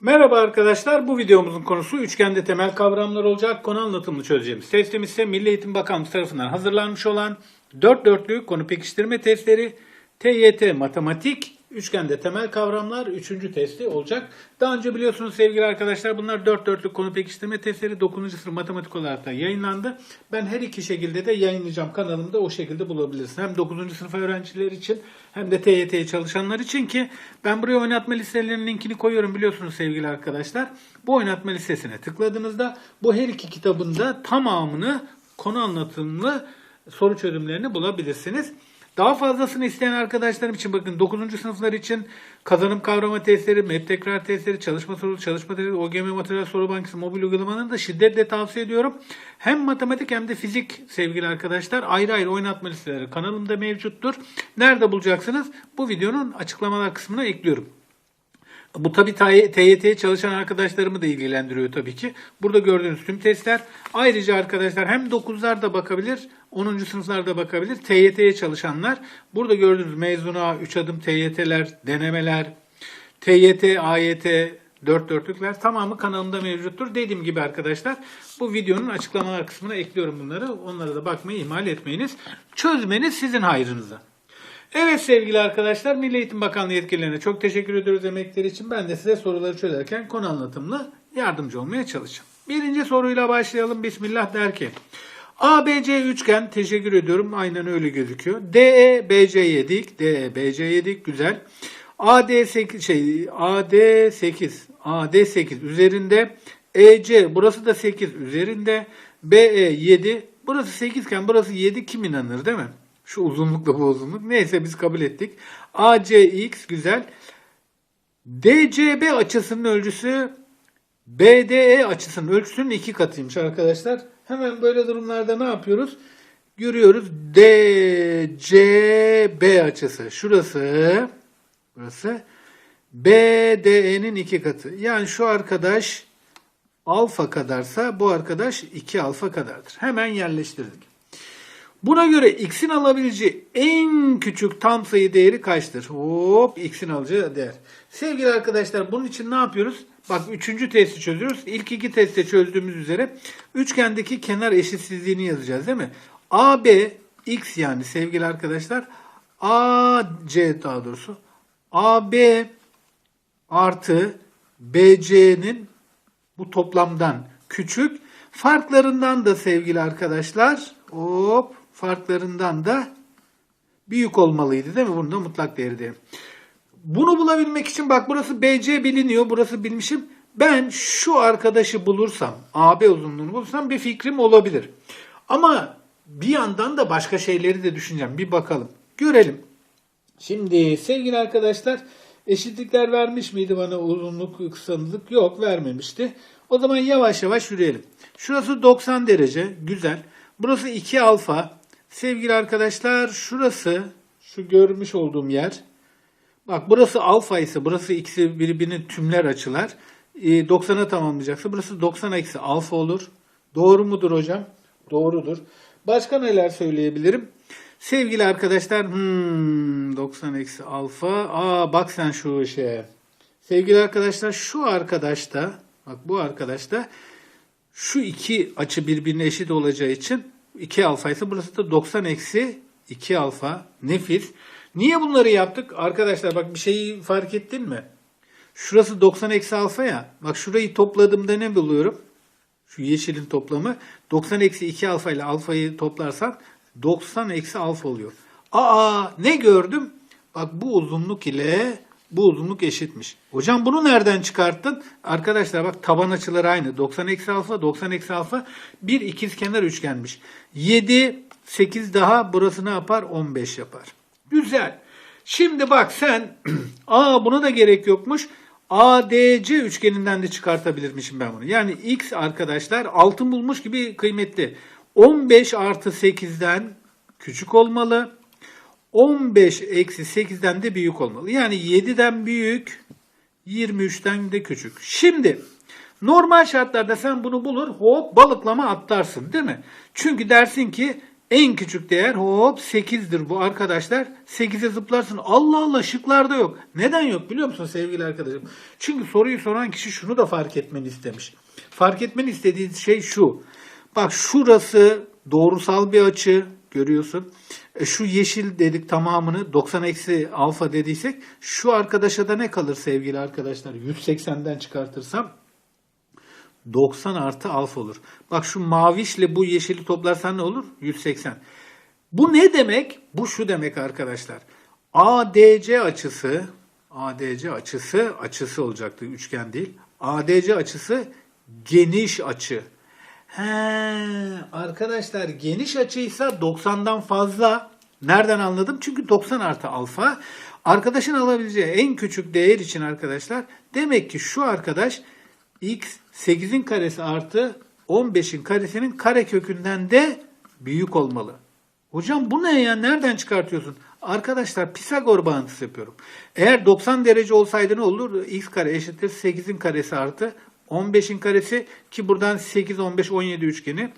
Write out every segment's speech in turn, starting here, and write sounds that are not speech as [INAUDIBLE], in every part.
Merhaba arkadaşlar. Bu videomuzun konusu üçgende temel kavramlar olacak. Konu anlatımını çözeceğimiz testimiz ise Milli Eğitim Bakanlığı tarafından hazırlanmış olan 4 dörtlük konu pekiştirme testleri TYT Matematik Üçgende temel kavramlar 3. testi olacak. Daha önce biliyorsunuz sevgili arkadaşlar bunlar 4 dörtlük konu pekiştirme testleri 9. sınıf matematik olarak da yayınlandı. Ben her iki şekilde de yayınlayacağım kanalımda o şekilde bulabilirsin. Hem 9. sınıf öğrenciler için hem de TYT çalışanlar için ki ben buraya oynatma listelerinin linkini koyuyorum biliyorsunuz sevgili arkadaşlar. Bu oynatma listesine tıkladığınızda bu her iki kitabında tamamını konu anlatımlı soru çözümlerini bulabilirsiniz. Daha fazlasını isteyen arkadaşlarım için bakın 9. sınıflar için kazanım kavrama testleri, MEP tekrar testleri, çalışma soru, çalışma testleri, OGM materyal soru bankası mobil uygulamalarını da şiddetle tavsiye ediyorum. Hem matematik hem de fizik sevgili arkadaşlar ayrı ayrı oynatma listeleri kanalımda mevcuttur. Nerede bulacaksınız? Bu videonun açıklamalar kısmına ekliyorum. Bu tabi TYT'ye çalışan arkadaşlarımı da ilgilendiriyor tabii ki. Burada gördüğünüz tüm testler. Ayrıca arkadaşlar hem 9'lar da bakabilir, 10. sınıflar da bakabilir. TYT'ye çalışanlar. Burada gördüğünüz mezuna, 3 adım TYT'ler, denemeler, TYT, AYT, 4 dörtlükler tamamı kanalımda mevcuttur. Dediğim gibi arkadaşlar bu videonun açıklamalar kısmına ekliyorum bunları. Onlara da bakmayı ihmal etmeyiniz. Çözmeniz sizin hayrınıza. Evet sevgili arkadaşlar Milli Eğitim Bakanlığı yetkililerine çok teşekkür ediyoruz emekleri için. Ben de size soruları çözerken konu anlatımlı yardımcı olmaya çalışacağım. Birinci soruyla başlayalım. Bismillah der ki ABC üçgen teşekkür ediyorum. Aynen öyle gözüküyor. DE BC'ye dik. DE BC'ye dik. Güzel. AD 8 şey AD 8 AD 8 üzerinde EC burası da 8 üzerinde BE 7 burası 8 iken burası 7 kim inanır değil mi? Şu uzunlukla bu uzunluk. Neyse biz kabul ettik. ACX güzel. DCB açısının ölçüsü BDE açısının ölçüsünün iki katıymış arkadaşlar. Hemen böyle durumlarda ne yapıyoruz? Görüyoruz DCB açısı. Şurası burası BDE'nin iki katı. Yani şu arkadaş alfa kadarsa bu arkadaş 2 alfa kadardır. Hemen yerleştirdik. Buna göre x'in alabileceği en küçük tam sayı değeri kaçtır? Hop x'in alacağı değer. Sevgili arkadaşlar bunun için ne yapıyoruz? Bak üçüncü testi çözüyoruz. İlk iki testte çözdüğümüz üzere üçgendeki kenar eşitsizliğini yazacağız değil mi? AB x yani sevgili arkadaşlar AC daha doğrusu AB artı BC'nin bu toplamdan küçük farklarından da sevgili arkadaşlar hop farklarından da büyük olmalıydı değil mi? Bunu da mutlak değeri diyelim. Bunu bulabilmek için bak burası BC biliniyor. Burası bilmişim. Ben şu arkadaşı bulursam, AB uzunluğunu bulursam bir fikrim olabilir. Ama bir yandan da başka şeyleri de düşüneceğim. Bir bakalım. Görelim. Şimdi sevgili arkadaşlar eşitlikler vermiş miydi bana uzunluk, kısalık? Yok vermemişti. O zaman yavaş yavaş yürüyelim. Şurası 90 derece. Güzel. Burası 2 alfa. Sevgili arkadaşlar şurası şu görmüş olduğum yer. Bak burası alfa ise burası ikisi birbirinin tümler açılar. Ee, 90'a tamamlayacaksa burası 90 eksi alfa olur. Doğru mudur hocam? Doğrudur. Başka neler söyleyebilirim? Sevgili arkadaşlar hmm, 90 eksi alfa. Aa bak sen şu şeye. Sevgili arkadaşlar şu arkadaşta bak bu arkadaşta şu iki açı birbirine eşit olacağı için 2 alfa ise burası da 90 eksi 2 alfa. Nefis. Niye bunları yaptık? Arkadaşlar bak bir şeyi fark ettin mi? Şurası 90 eksi alfa ya. Bak şurayı topladığımda ne buluyorum? Şu yeşilin toplamı 90 eksi 2 alfa ile alfayı toplarsan 90 eksi alfa oluyor. Aa ne gördüm? Bak bu uzunluk ile bu uzunluk eşitmiş. Hocam bunu nereden çıkarttın? Arkadaşlar bak taban açıları aynı. 90 eksi alfa, 90 eksi alfa bir ikizkenar üçgenmiş. 7, 8 daha burası ne yapar? 15 yapar. Güzel. Şimdi bak sen [CLEARS THROAT] aa buna da gerek yokmuş. ADC üçgeninden de çıkartabilirmişim ben bunu. Yani x arkadaşlar altın bulmuş gibi kıymetli. 15 artı 8'den küçük olmalı. 15 eksi 8'den de büyük olmalı. Yani 7'den büyük, 23'ten de küçük. Şimdi normal şartlarda sen bunu bulur hop balıklama atlarsın değil mi? Çünkü dersin ki En küçük değer hop 8'dir bu arkadaşlar. 8'e zıplarsın. Allah Allah şıklarda yok. Neden yok biliyor musun sevgili arkadaşım? Çünkü soruyu soran kişi şunu da fark etmeni istemiş. Fark etmeni istediği şey şu. Bak şurası doğrusal bir açı görüyorsun. E, şu yeşil dedik tamamını 90 eksi alfa dediysek şu arkadaşa da ne kalır sevgili arkadaşlar? 180'den çıkartırsam 90 artı alfa olur. Bak şu mavişle bu yeşili toplarsan ne olur? 180. Bu ne demek? Bu şu demek arkadaşlar. ADC açısı ADC açısı açısı olacaktı üçgen değil. ADC açısı geniş açı. He, arkadaşlar geniş açıysa 90'dan fazla. Nereden anladım? Çünkü 90 artı alfa. Arkadaşın alabileceği en küçük değer için arkadaşlar demek ki şu arkadaş x 8'in karesi artı 15'in karesinin kare kökünden de büyük olmalı. Hocam bu ne ya? Nereden çıkartıyorsun? Arkadaşlar Pisagor bağıntısı yapıyorum. Eğer 90 derece olsaydı ne olur? x kare eşittir 8'in karesi artı 15'in karesi ki buradan 8, 15, 17 üçgeni.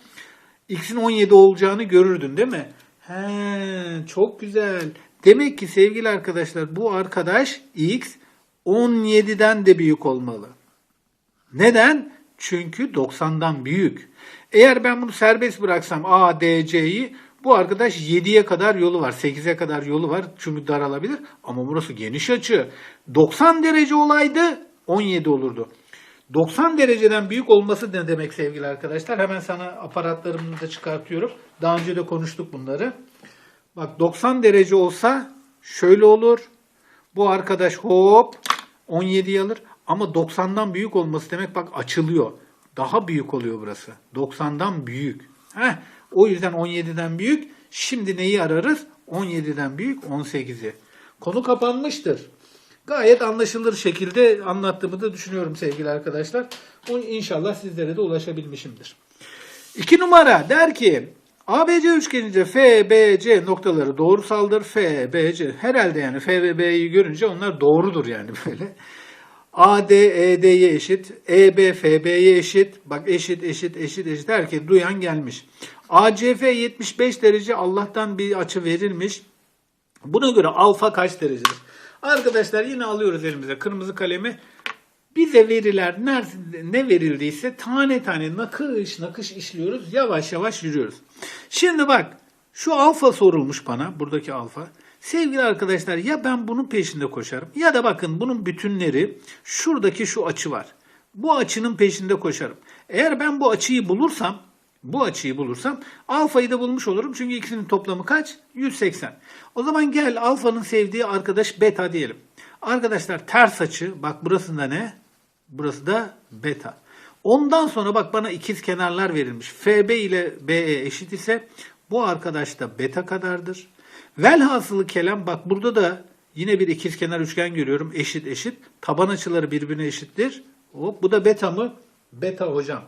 X'in 17 olacağını görürdün değil mi? He, çok güzel. Demek ki sevgili arkadaşlar bu arkadaş X 17'den de büyük olmalı. Neden? Çünkü 90'dan büyük. Eğer ben bunu serbest bıraksam A, D, C'yi bu arkadaş 7'ye kadar yolu var. 8'e kadar yolu var. Çünkü daralabilir. Ama burası geniş açı. 90 derece olaydı 17 olurdu. 90 dereceden büyük olması ne demek sevgili arkadaşlar? Hemen sana aparatlarımı da çıkartıyorum. Daha önce de konuştuk bunları. Bak 90 derece olsa şöyle olur. Bu arkadaş hop 17 alır. Ama 90'dan büyük olması demek bak açılıyor. Daha büyük oluyor burası. 90'dan büyük. Heh, o yüzden 17'den büyük. Şimdi neyi ararız? 17'den büyük 18'i. Konu kapanmıştır. Gayet anlaşılır şekilde anlattığımı da düşünüyorum sevgili arkadaşlar. İnşallah sizlere de ulaşabilmişimdir. İki numara der ki ABC üçgenince FBC noktaları doğrusaldır. FBC herhalde yani F görünce onlar doğrudur yani böyle. AD ED'ye eşit, EB FB'ye eşit. Bak eşit eşit eşit eşit herkes duyan gelmiş. ACF 75 derece Allah'tan bir açı verilmiş. Buna göre alfa kaç derecedir? Arkadaşlar yine alıyoruz elimize kırmızı kalemi. Bize veriler nerede, ne verildiyse tane tane nakış nakış işliyoruz. Yavaş yavaş yürüyoruz. Şimdi bak şu alfa sorulmuş bana. Buradaki alfa. Sevgili arkadaşlar ya ben bunun peşinde koşarım ya da bakın bunun bütünleri şuradaki şu açı var. Bu açının peşinde koşarım. Eğer ben bu açıyı bulursam bu açıyı bulursam alfayı da bulmuş olurum. Çünkü ikisinin toplamı kaç? 180. O zaman gel alfanın sevdiği arkadaş beta diyelim. Arkadaşlar ters açı bak burası da ne? Burası da beta. Ondan sonra bak bana ikiz kenarlar verilmiş. FB ile BE eşit ise bu arkadaş da beta kadardır. Velhasılı kelam bak burada da yine bir ikiz kenar üçgen görüyorum. Eşit eşit. Taban açıları birbirine eşittir. Hop, bu da beta mı? Beta hocam.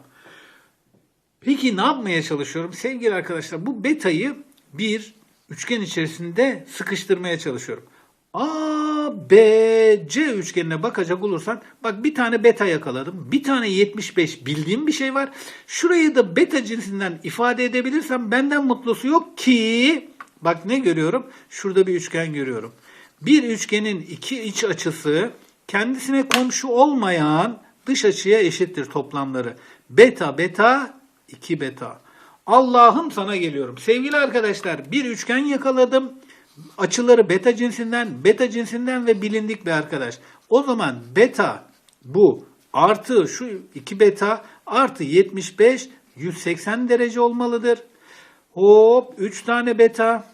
Peki ne yapmaya çalışıyorum? Sevgili arkadaşlar bu betayı bir üçgen içerisinde sıkıştırmaya çalışıyorum. A, B, C üçgenine bakacak olursan bak bir tane beta yakaladım. Bir tane 75 bildiğim bir şey var. Şurayı da beta cinsinden ifade edebilirsem benden mutlusu yok ki bak ne görüyorum? Şurada bir üçgen görüyorum. Bir üçgenin iki iç açısı kendisine komşu olmayan dış açıya eşittir toplamları. Beta beta 2 beta. Allah'ım sana geliyorum. Sevgili arkadaşlar bir üçgen yakaladım. Açıları beta cinsinden, beta cinsinden ve bilindik bir arkadaş. O zaman beta bu artı şu 2 beta artı 75 180 derece olmalıdır. Hop 3 tane beta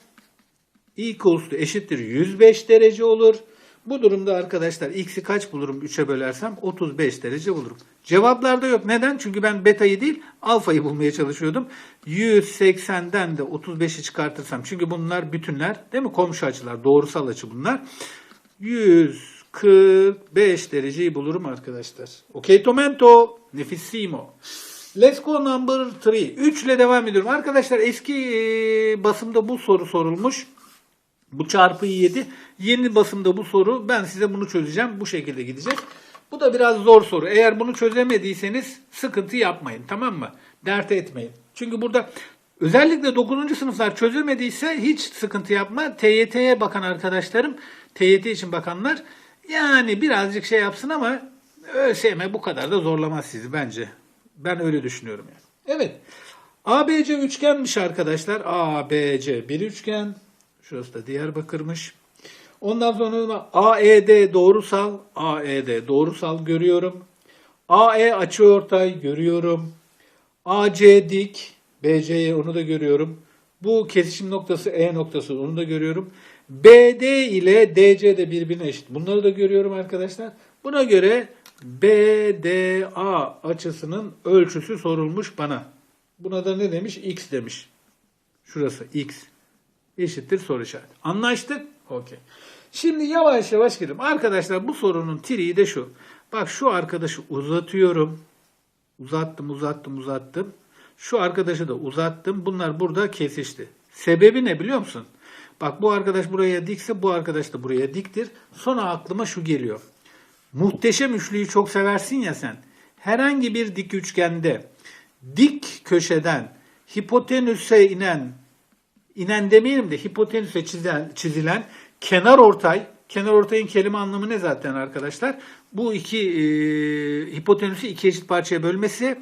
equals to eşittir 105 derece olur. Bu durumda arkadaşlar x'i kaç bulurum 3'e bölersem 35 derece bulurum. Cevaplarda yok. Neden? Çünkü ben beta'yı değil alfayı bulmaya çalışıyordum. 180'den de 35'i çıkartırsam çünkü bunlar bütünler değil mi? Komşu açılar. Doğrusal açı bunlar. 145 dereceyi bulurum arkadaşlar. Okay tomento. Nefissimo. Let's go number 3. 3 ile devam ediyorum. Arkadaşlar eski basımda bu soru sorulmuş. Bu çarpı 7. Yeni basımda bu soru. Ben size bunu çözeceğim. Bu şekilde gidecek. Bu da biraz zor soru. Eğer bunu çözemediyseniz sıkıntı yapmayın. Tamam mı? Dert etmeyin. Çünkü burada Özellikle 9. sınıflar çözemediyse hiç sıkıntı yapma. TYT'ye bakan arkadaşlarım, TYT için bakanlar yani birazcık şey yapsın ama ÖSYM bu kadar da zorlamaz sizi bence. Ben öyle düşünüyorum yani. Evet. ABC üçgenmiş arkadaşlar. ABC bir üçgen. Şurası da Diyarbakır'mış. Ondan sonra AED doğrusal. AED doğrusal görüyorum. AE açıortay görüyorum. AC dik. BC'ye onu da görüyorum. Bu kesişim noktası E noktası onu da görüyorum. BD ile DC de birbirine eşit. Bunları da görüyorum arkadaşlar. Buna göre BDA açısının ölçüsü sorulmuş bana. Buna da ne demiş? X demiş. Şurası X. Eşittir soru işareti. Anlaştık? Okey. Şimdi yavaş yavaş gidelim. Arkadaşlar bu sorunun triği de şu. Bak şu arkadaşı uzatıyorum. Uzattım, uzattım, uzattım. Şu arkadaşı da uzattım. Bunlar burada kesişti. Sebebi ne biliyor musun? Bak bu arkadaş buraya dikse bu arkadaş da buraya diktir. Sonra aklıma şu geliyor. Muhteşem üçlüyü çok seversin ya sen. Herhangi bir dik üçgende dik köşeden hipotenüse inen inen demeyelim de hipotenüse çizilen, çizilen kenar ortay kenar ortayın kelime anlamı ne zaten arkadaşlar? Bu iki e, hipotenüsü iki eşit parçaya bölmesi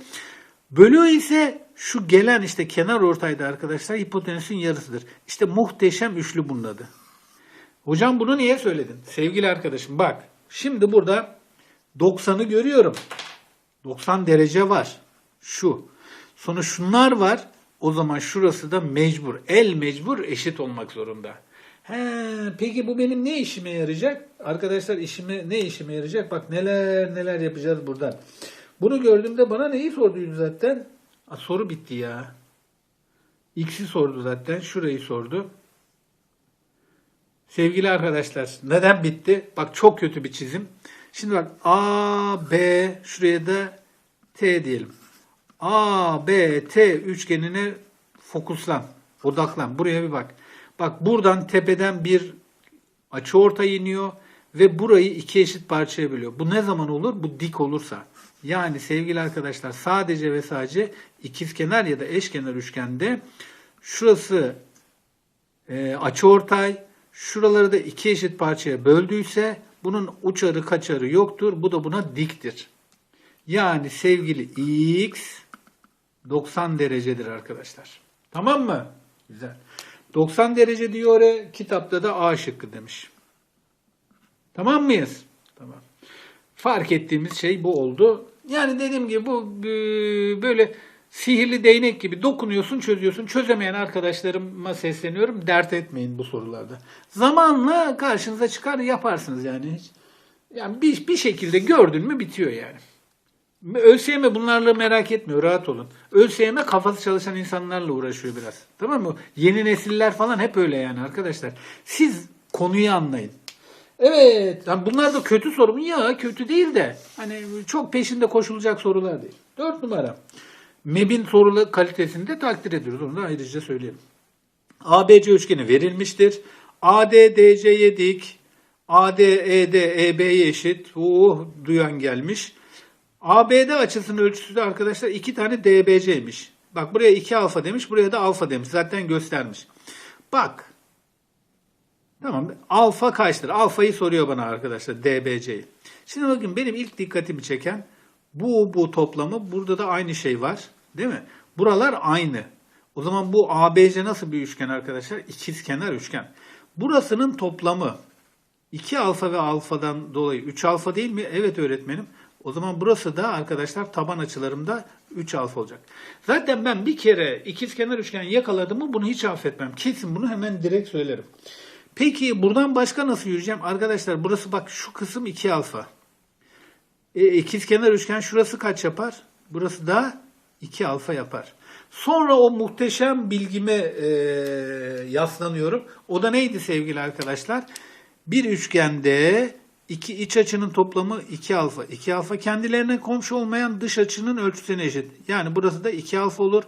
bölüyor ise şu gelen işte kenar ortayda arkadaşlar hipotenüsün yarısıdır. İşte muhteşem üçlü bunun adı. Hocam bunu niye söyledin? Sevgili arkadaşım bak şimdi burada 90'ı görüyorum. 90 derece var. Şu. Sonra şunlar var. O zaman şurası da mecbur. El mecbur eşit olmak zorunda. He, peki bu benim ne işime yarayacak? Arkadaşlar işime ne işime yarayacak? Bak neler neler yapacağız buradan. Bunu gördüğümde bana neyi sorduydu zaten? Aa, soru bitti ya. X'i sordu zaten. Şurayı sordu. Sevgili arkadaşlar neden bitti? Bak çok kötü bir çizim. Şimdi bak A, B şuraya da T diyelim. A, B, T üçgenine fokuslan. Odaklan. Buraya bir bak. Bak buradan tepeden bir açı ortay iniyor ve burayı iki eşit parçaya bölüyor. Bu ne zaman olur? Bu dik olursa. Yani sevgili arkadaşlar sadece ve sadece ikizkenar ya da eşkenar üçgende şurası e, açıortay, şuraları da iki eşit parçaya böldüyse bunun uçarı kaçarı yoktur. Bu da buna diktir. Yani sevgili x 90 derecedir arkadaşlar. Tamam mı? Güzel. 90 derece diyor oraya. Kitapta da A şıkkı demiş. Tamam mıyız? Tamam. Fark ettiğimiz şey bu oldu. Yani dediğim gibi bu e, böyle sihirli değnek gibi dokunuyorsun, çözüyorsun. Çözemeyen arkadaşlarıma sesleniyorum. Dert etmeyin bu sorularda. Zamanla karşınıza çıkar yaparsınız yani. Hiç. Yani bir, bir şekilde gördün mü bitiyor yani. ÖSYM bunlarla merak etmiyor, rahat olun. ÖSYM kafası çalışan insanlarla uğraşıyor biraz. Tamam mı? Yeni nesiller falan hep öyle yani arkadaşlar. Siz konuyu anlayın. Evet, bunlar da kötü soru mu? Ya kötü değil de hani çok peşinde koşulacak sorular değil. Dört numara. MEB'in sorulu kalitesini de takdir ediyoruz. Onu da ayrıca söyleyelim. ABC üçgeni verilmiştir. AD DC'ye dik. AD EB'ye eşit. Oh duyan gelmiş. ABD açısının ölçüsü de arkadaşlar iki tane DBC'ymiş. Bak buraya 2 alfa demiş, buraya da alfa demiş. Zaten göstermiş. Bak. Tamam. Alfa kaçtır? Alfayı soruyor bana arkadaşlar DBC'yi. Şimdi bakın benim ilk dikkatimi çeken bu bu toplamı burada da aynı şey var. Değil mi? Buralar aynı. O zaman bu ABC nasıl bir üçgen arkadaşlar? İkizkenar üçgen. Burasının toplamı 2 alfa ve alfadan dolayı 3 alfa değil mi? Evet öğretmenim. O zaman burası da arkadaşlar taban açılarımda 3 alfa olacak. Zaten ben bir kere ikizkenar üçgen yakaladım mı bunu hiç affetmem. Kesin bunu hemen direkt söylerim. Peki buradan başka nasıl yürüyeceğim? Arkadaşlar burası bak şu kısım 2 alfa. E, ikizkenar üçgen şurası kaç yapar? Burası da 2 alfa yapar. Sonra o muhteşem bilgime e, yaslanıyorum. O da neydi sevgili arkadaşlar? Bir üçgende iki iç açının toplamı 2 alfa. 2 alfa kendilerine komşu olmayan dış açının ölçüsüne eşit. Yani burası da 2 alfa olur.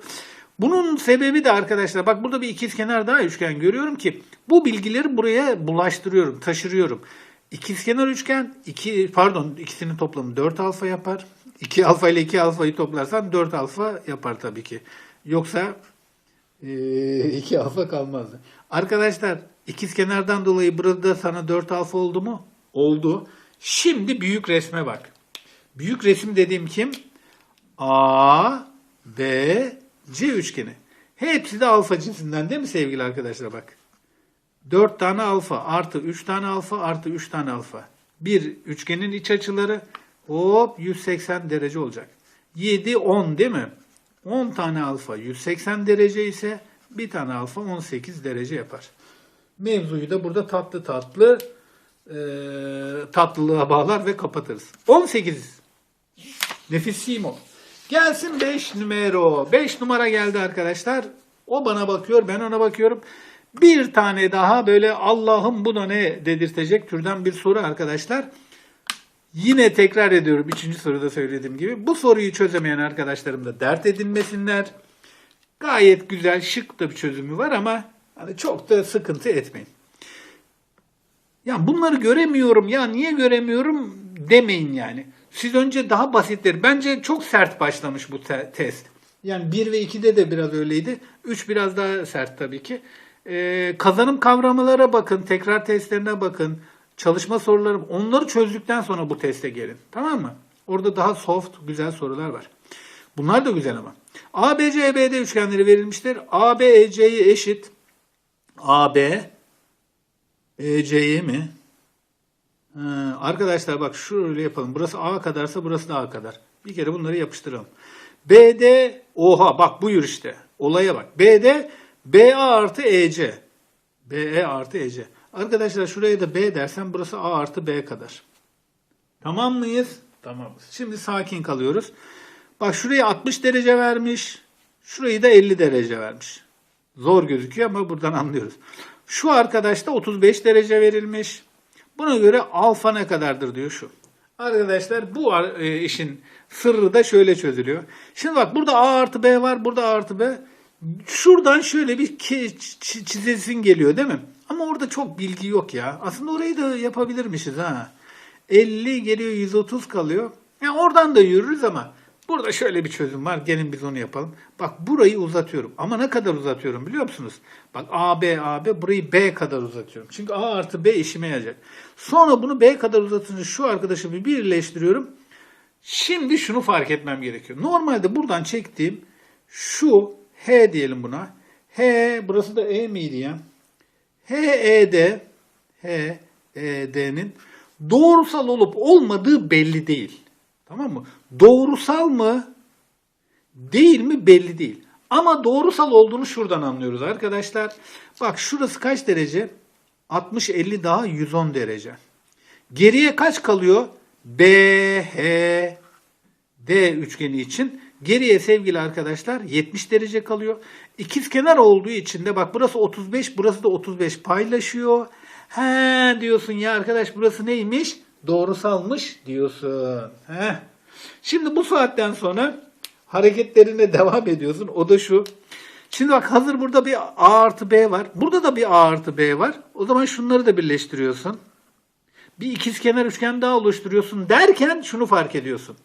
Bunun sebebi de arkadaşlar bak burada bir ikizkenar daha üçgen görüyorum ki bu bilgileri buraya bulaştırıyorum, taşırıyorum. İkizkenar üçgen iki pardon ikisinin toplamı 4 alfa yapar. 2 alfa ile 2 alfayı toplarsan 4 alfa yapar tabii ki. Yoksa Ee, iki alfa kalmazdı. Arkadaşlar ikiz kenardan dolayı burada sana 4 alfa oldu mu? Oldu. Şimdi büyük resme bak. Büyük resim dediğim kim? A, B, C üçgeni. Hepsi de alfa cinsinden değil mi sevgili arkadaşlar bak. 4 tane alfa artı 3 tane alfa artı 3 tane alfa. Bir üçgenin iç açıları hop 180 derece olacak. 7, 10 değil mi? 10 tane alfa 180 derece ise bir tane alfa 18 derece yapar. Mevzuyu da burada tatlı tatlı e, tatlılığa bağlar ve kapatırız. 18. Nefis Simo. Gelsin 5 numara. 5 numara geldi arkadaşlar. O bana bakıyor, ben ona bakıyorum. Bir tane daha böyle Allah'ım bu da ne dedirtecek türden bir soru arkadaşlar. Yine tekrar ediyorum. Üçüncü soruda söylediğim gibi. Bu soruyu çözemeyen arkadaşlarım da dert edinmesinler. Gayet güzel, şık da bir çözümü var ama hani çok da sıkıntı etmeyin. Ya bunları göremiyorum ya niye göremiyorum demeyin yani. Siz önce daha basitleri. Bence çok sert başlamış bu te- test. Yani 1 ve 2'de de biraz öyleydi. 3 biraz daha sert tabii ki. Ee, kazanım kavramlara bakın, tekrar testlerine bakın. Çalışma soruları, onları çözdükten sonra bu teste gelin. Tamam mı? Orada daha soft, güzel sorular var. Bunlar da güzel ama. ABC, EBD üçgenleri verilmiştir. AB, EC'ye eşit. AB, EC'ye mi? Ha, arkadaşlar bak şöyle yapalım. Burası A kadarsa burası da A kadar. Bir kere bunları yapıştıralım. BD oha bak buyur işte. Olaya bak. BD BA artı EC. BE artı EC. Arkadaşlar şuraya da B dersen burası A artı B kadar. Tamam mıyız? Tamamız. Şimdi sakin kalıyoruz. Bak şuraya 60 derece vermiş. Şurayı da 50 derece vermiş. Zor gözüküyor ama buradan anlıyoruz. Şu arkadaşta 35 derece verilmiş. Buna göre alfa ne kadardır diyor şu. Arkadaşlar bu e, işin sırrı da şöyle çözülüyor. Şimdi bak burada A artı B var, burada A artı B. Şuradan şöyle bir çizesin geliyor değil mi? Ama orada çok bilgi yok ya. Aslında orayı da yapabilirmişiz ha. 50 geliyor 130 kalıyor. Yani oradan da yürürüz ama burada şöyle bir çözüm var. Gelin biz onu yapalım. Bak burayı uzatıyorum. Ama ne kadar uzatıyorum biliyor musunuz? Bak AB, AB burayı B kadar uzatıyorum. Çünkü A artı B işime yarayacak. Sonra bunu B kadar uzatınca şu arkadaşı bir birleştiriyorum. Şimdi şunu fark etmem gerekiyor. Normalde buradan çektiğim şu H diyelim buna. H burası da E miydi ya? HED HED'nin doğrusal olup olmadığı belli değil. Tamam mı? Doğrusal mı değil mi belli değil. Ama doğrusal olduğunu şuradan anlıyoruz arkadaşlar. Bak şurası kaç derece? 60 50 daha 110 derece. Geriye kaç kalıyor? BH D üçgeni için geriye sevgili arkadaşlar 70 derece kalıyor. İkiz kenar olduğu için de bak burası 35 burası da 35 paylaşıyor. He diyorsun ya arkadaş burası neymiş? Doğrusalmış diyorsun. He. Şimdi bu saatten sonra hareketlerine [LAUGHS] devam ediyorsun. O da şu. Şimdi bak hazır burada bir A artı B var. Burada da bir A artı B var. O zaman şunları da birleştiriyorsun bir ikizkenar üçgen daha oluşturuyorsun derken şunu fark ediyorsun.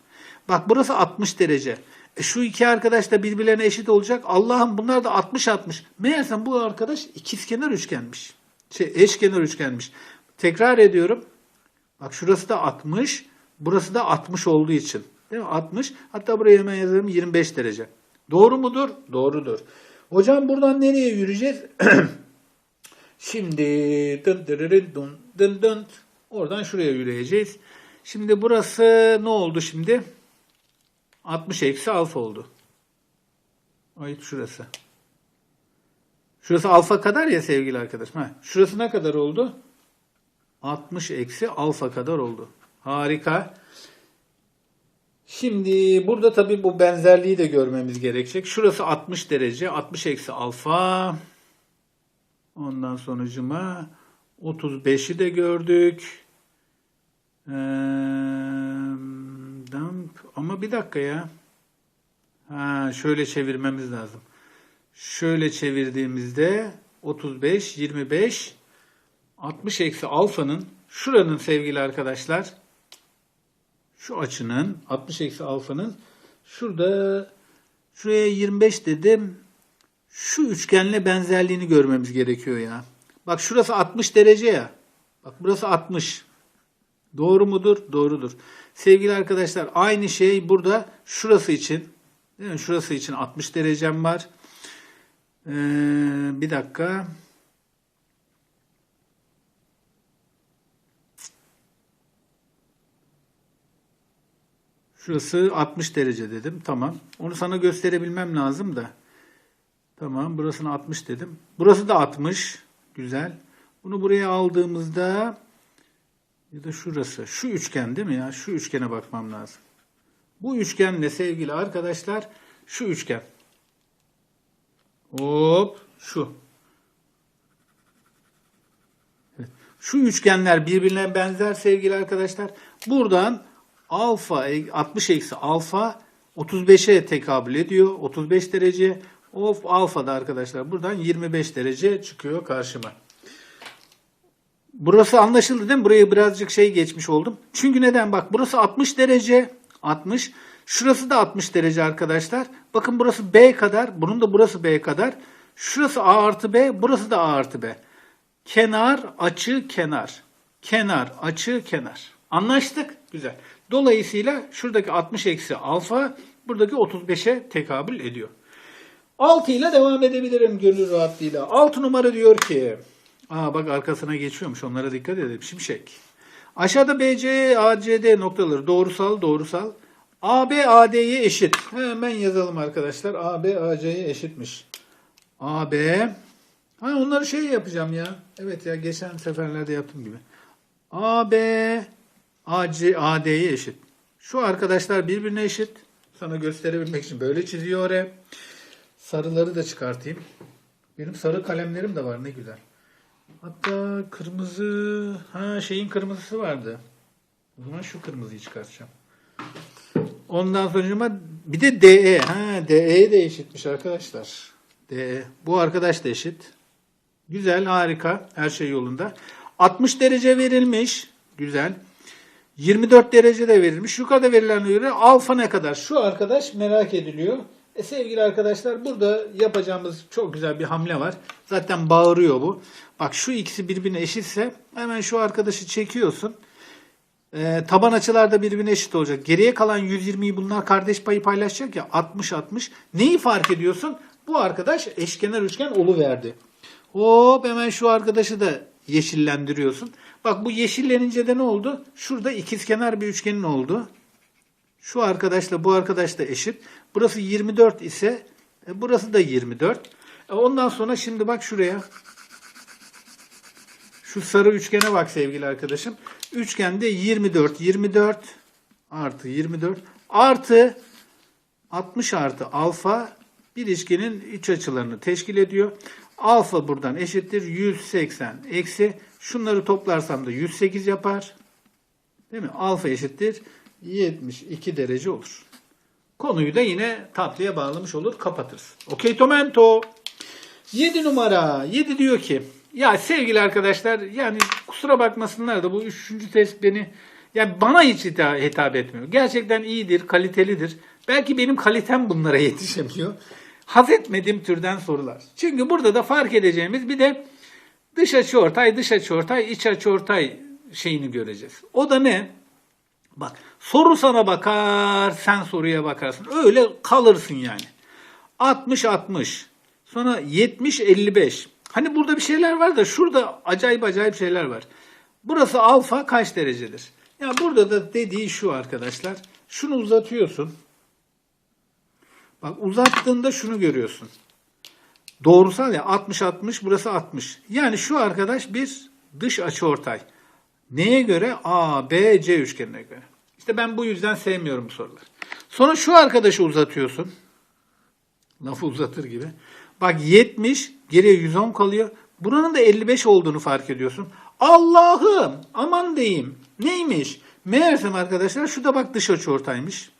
Bak burası 60 derece. E şu iki arkadaş da birbirlerine eşit olacak. Allah'ım bunlar da 60-60. Meğersem bu arkadaş ikizkenar üçgenmiş. Şey eşkenar üçgenmiş. Tekrar ediyorum. Bak şurası da 60. Burası da 60 olduğu için. Değil mi? 60. Hatta buraya hemen yazarım 25 derece. Doğru mudur? Doğrudur. Hocam buradan nereye yürüyeceğiz? [CLEARS THROAT] Şimdi dın dın dın dın. Oradan şuraya yürüyeceğiz. Şimdi burası ne oldu şimdi? 60 eksi alfa oldu. Ay şurası. Şurası alfa kadar ya sevgili arkadaşım. Ha, şurası ne kadar oldu? 60 eksi alfa kadar oldu. Harika. Şimdi burada tabii bu benzerliği de görmemiz gerekecek. Şurası 60 derece. 60 eksi alfa. Ondan sonucuma 35'i de gördük. Ee. Ama bir dakika ya. Ha, şöyle çevirmemiz lazım. Şöyle çevirdiğimizde 35, 25, 60 eksi alfanın şuranın sevgili arkadaşlar şu açının 60 eksi alfanın şurada şuraya 25 dedim. Şu üçgenle benzerliğini görmemiz gerekiyor ya. Bak şurası 60 derece ya. Bak burası 60. Doğru mudur? Doğrudur. Sevgili arkadaşlar aynı şey burada şurası için. Değil mi? Şurası için 60 derecem var. Ee, bir dakika. Şurası 60 derece dedim. Tamam. Onu sana gösterebilmem lazım da. Tamam. Burasını 60 dedim. Burası da 60. Güzel. Bunu buraya aldığımızda ya da şurası. Şu üçgen değil mi ya? Şu üçgene bakmam lazım. Bu üçgenle sevgili arkadaşlar şu üçgen. Hop şu. Evet. Şu üçgenler birbirine benzer sevgili arkadaşlar. Buradan alfa 60 eksi alfa 35'e tekabül ediyor. 35 derece. Of alfa da arkadaşlar buradan 25 derece çıkıyor karşıma. Burası anlaşıldı değil mi? Buraya birazcık şey geçmiş oldum. Çünkü neden? Bak burası 60 derece. 60. Şurası da 60 derece arkadaşlar. Bakın burası B kadar. Bunun da burası B kadar. Şurası A artı B. Burası da A artı B. Kenar, açı, kenar. Kenar, açı, kenar. Anlaştık. Güzel. Dolayısıyla şuradaki 60 eksi alfa buradaki 35'e tekabül ediyor. 6 ile devam edebilirim gönül rahatlığıyla. 6 numara diyor ki Aa bak arkasına geçiyormuş. Onlara dikkat edelim. Şimşek. Aşağıda BC, ACD noktaları doğrusal, doğrusal. AB, AD'ye eşit. Hemen yazalım arkadaşlar. AB, AC'ye eşitmiş. AB. Ha onları şey yapacağım ya. Evet ya geçen seferlerde yaptığım gibi. AB, AC, AD'ye eşit. Şu arkadaşlar birbirine eşit. Sana gösterebilmek için böyle çiziyor oraya. Sarıları da çıkartayım. Benim sarı kalemlerim de var ne güzel. Hatta kırmızı, ha şeyin kırmızısı vardı. O zaman şu kırmızıyı çıkartacağım. Ondan sonra bir de DE. Ha DE de eşitmiş arkadaşlar. DE. Bu arkadaş da eşit. Güzel, harika. Her şey yolunda. 60 derece verilmiş. Güzel. 24 derece de verilmiş. Yukarıda verilen göre alfa ne kadar? Şu arkadaş merak ediliyor. E sevgili arkadaşlar burada yapacağımız çok güzel bir hamle var. Zaten bağırıyor bu. Bak şu ikisi birbirine eşitse hemen şu arkadaşı çekiyorsun. E, taban açılar da birbirine eşit olacak. Geriye kalan 120'yi bunlar kardeş payı paylaşacak ya 60-60. Neyi fark ediyorsun? Bu arkadaş eşkenar üçgen verdi. Hop hemen şu arkadaşı da yeşillendiriyorsun. Bak bu yeşillenince de ne oldu? Şurada ikizkenar bir üçgenin oldu. Şu arkadaşla bu arkadaş da eşit. Burası 24 ise e, burası da 24. E, ondan sonra şimdi bak şuraya. Şu sarı üçgene bak sevgili arkadaşım. Üçgende 24, 24 artı 24 artı 60 artı alfa bir ilişkinin iç açılarını teşkil ediyor. Alfa buradan eşittir 180 eksi şunları toplarsam da 108 yapar. Değil mi? Alfa eşittir 72 derece olur. Konuyu da yine tatlıya bağlamış olur kapatırız. Okey tomento. 7 numara. 7 diyor ki ya sevgili arkadaşlar yani kusura bakmasınlar da bu üçüncü test beni yani bana hiç hita- hitap etmiyor. Gerçekten iyidir, kalitelidir. Belki benim kalitem bunlara yetişemiyor. Haz etmediğim türden sorular. Çünkü burada da fark edeceğimiz bir de dış açı ortay, dış açı ortay, iç açı ortay şeyini göreceğiz. O da ne? Bak soru sana bakar, sen soruya bakarsın. Öyle kalırsın yani. 60-60. Sonra 70-55. Hani burada bir şeyler var da şurada acayip acayip şeyler var. Burası alfa kaç derecedir? Ya burada da dediği şu arkadaşlar. Şunu uzatıyorsun. Bak uzattığında şunu görüyorsun. Doğrusal ya 60-60 burası 60. Yani şu arkadaş bir dış açıortay. Neye göre? A, B, C üçgenine göre. İşte ben bu yüzden sevmiyorum bu soruları. Sonra şu arkadaşı uzatıyorsun. Lafı uzatır gibi. Bak 70, geriye 110 kalıyor. Buranın da 55 olduğunu fark ediyorsun. Allah'ım aman diyeyim. Neymiş? Meğersem arkadaşlar şu da bak dış açıortaymış.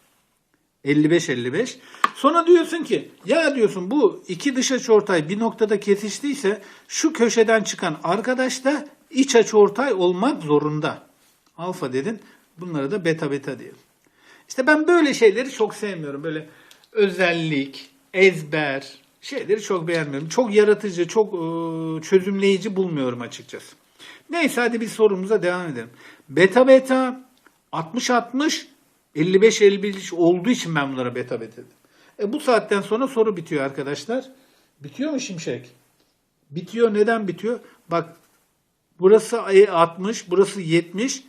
55-55. Sonra diyorsun ki ya diyorsun bu iki dış açıortay bir noktada kesiştiyse şu köşeden çıkan arkadaş da iç açıortay olmak zorunda. Alfa dedin. Bunlara da beta beta diyelim. İşte ben böyle şeyleri çok sevmiyorum. Böyle özellik, ezber, şeyleri çok beğenmiyorum. Çok yaratıcı, çok e, çözümleyici bulmuyorum açıkçası. Neyse hadi bir sorumuza devam edelim. Beta beta 60-60 55-55 olduğu için ben bunlara beta beta dedim. E bu saatten sonra soru bitiyor arkadaşlar. Bitiyor mu Şimşek? Bitiyor. Neden bitiyor? Bak burası 60, burası 70.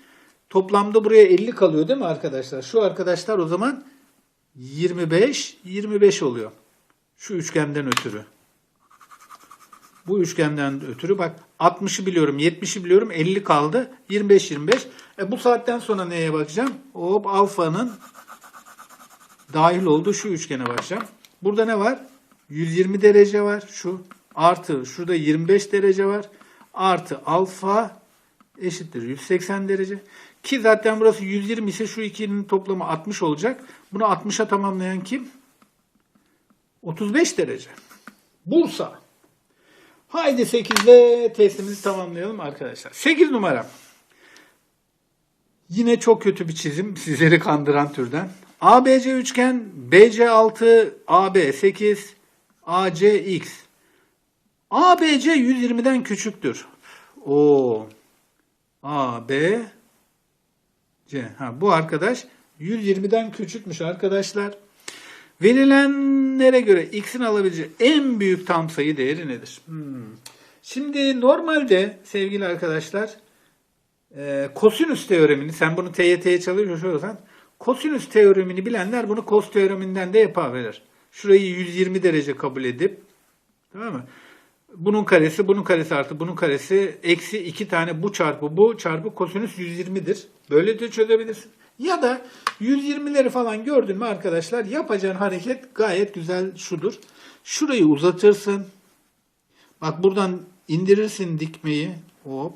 Toplamda buraya 50 kalıyor değil mi arkadaşlar? Şu arkadaşlar o zaman 25, 25 oluyor. Şu üçgenden ötürü. Bu üçgenden ötürü bak 60'ı biliyorum, 70'i biliyorum, 50 kaldı. 25, 25. E bu saatten sonra neye bakacağım? Hop alfanın dahil olduğu şu üçgene bakacağım. Burada ne var? 120 derece var. Şu artı şurada 25 derece var. Artı alfa eşittir 180 derece. Ki zaten burası 120 ise şu ikinin toplamı 60 olacak. Bunu 60'a tamamlayan kim? 35 derece. Bursa. Haydi 8'de testimizi tamamlayalım arkadaşlar. 8 numara. Yine çok kötü bir çizim. Sizleri kandıran türden. ABC üçgen BC6 AB 8 ACX. ABC 120'den küçüktür. O AB C. Ha, bu arkadaş 120'den küçükmüş arkadaşlar. Verilenlere göre x'in alabileceği en büyük tam sayı değeri nedir? Hmm. Şimdi normalde sevgili arkadaşlar e, kosinüs teoremini sen bunu TYT'ye çalışıyorsan kosinüs teoremini bilenler bunu kos teoreminden de yapabilir. Şurayı 120 derece kabul edip tamam mı? Bunun karesi, bunun karesi artı bunun karesi eksi iki tane bu çarpı bu çarpı kosinüs 120'dir. Böyle de çözebilirsin. Ya da 120'leri falan gördün mü arkadaşlar yapacağın hareket gayet güzel şudur. Şurayı uzatırsın. Bak buradan indirirsin dikmeyi. Hop.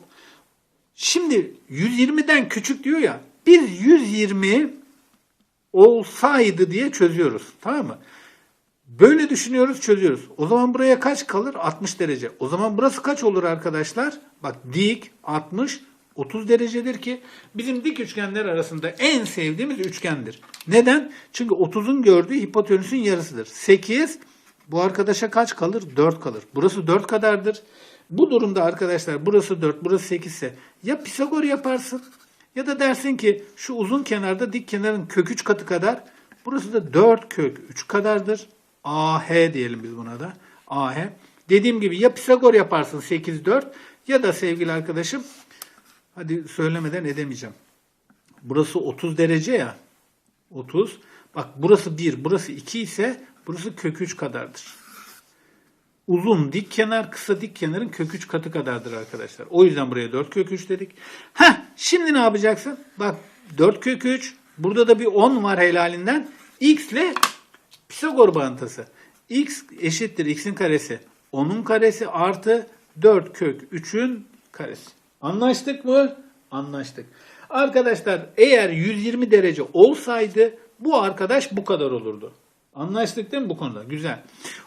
Şimdi 120'den küçük diyor ya. Biz 120 olsaydı diye çözüyoruz. Tamam mı? Böyle düşünüyoruz, çözüyoruz. O zaman buraya kaç kalır? 60 derece. O zaman burası kaç olur arkadaşlar? Bak dik 60 30 derecedir ki bizim dik üçgenler arasında en sevdiğimiz üçgendir. Neden? Çünkü 30'un gördüğü hipotenüsün yarısıdır. 8 bu arkadaşa kaç kalır? 4 kalır. Burası 4 kadardır. Bu durumda arkadaşlar burası 4, burası 8 ise ya Pisagor yaparsın ya da dersin ki şu uzun kenarda dik kenarın kök 3 katı kadar. Burası da 4 kök 3 kadardır. AH diyelim biz buna da. AH. Dediğim gibi ya Pisagor yaparsın 8 4 ya da sevgili arkadaşım hadi söylemeden edemeyeceğim. Burası 30 derece ya. 30. Bak burası 1, burası 2 ise burası kök 3 kadardır. Uzun dik kenar, kısa dik kenarın kök 3 katı kadardır arkadaşlar. O yüzden buraya 4 kök 3 dedik. Heh, şimdi ne yapacaksın? Bak 4 kök 3. Burada da bir 10 var helalinden. X ile Pisagor bağıntısı. X eşittir x'in karesi. 10'un karesi artı 4 kök 3'ün karesi. Anlaştık mı? Anlaştık. Arkadaşlar eğer 120 derece olsaydı bu arkadaş bu kadar olurdu. Anlaştık değil mi bu konuda? Güzel.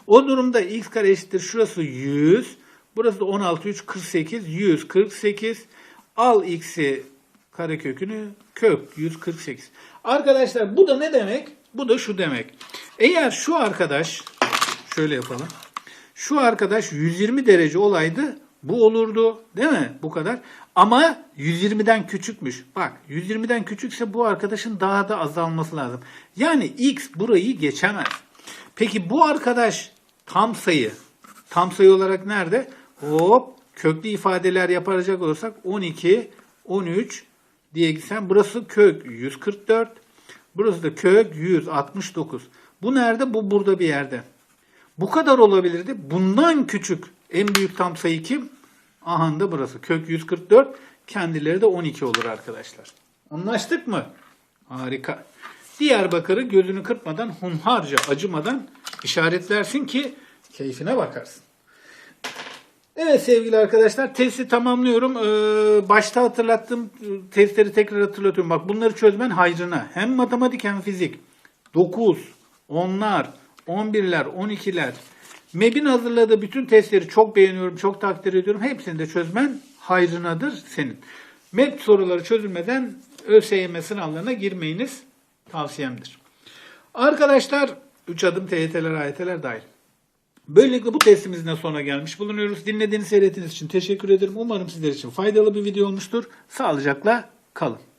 O durumda x kare eşittir. Şurası 100. Burası da 16, 3, 48. 148. Al x'i kare kökünü kök 148. Arkadaşlar bu da ne demek? Bu da şu demek. Eğer şu arkadaş şöyle yapalım. Şu arkadaş 120 derece olaydı bu olurdu değil mi? Bu kadar. Ama 120'den küçükmüş. Bak 120'den küçükse bu arkadaşın daha da azalması lazım. Yani x burayı geçemez. Peki bu arkadaş tam sayı. Tam sayı olarak nerede? Hop köklü ifadeler yapacak olursak 12, 13 diye gitsen burası kök 144. Burası da kök 169. Bu nerede? Bu burada bir yerde. Bu kadar olabilirdi. Bundan küçük en büyük tam sayı kim? Aha da burası. Kök 144. Kendileri de 12 olur arkadaşlar. Anlaştık mı? Harika. Diyarbakır'ı gözünü kırpmadan, hunharca, acımadan işaretlersin ki keyfine bakarsın. Evet sevgili arkadaşlar testi tamamlıyorum. Ee, başta hatırlattım testleri tekrar hatırlatıyorum. Bak bunları çözmen hayrına. Hem matematik hem fizik. 9, 10'lar, 11'ler, 12'ler. MEB'in hazırladığı bütün testleri çok beğeniyorum, çok takdir ediyorum. Hepsini de çözmen hayrınadır senin. MEB soruları çözülmeden ÖSYM sınavlarına girmeyiniz tavsiyemdir. Arkadaşlar 3 adım TYT'ler, AYT'ler dahil. Böylelikle bu testimizin de sonuna gelmiş bulunuyoruz. Dinlediğiniz, seyrettiğiniz için teşekkür ederim. Umarım sizler için faydalı bir video olmuştur. Sağlıcakla kalın.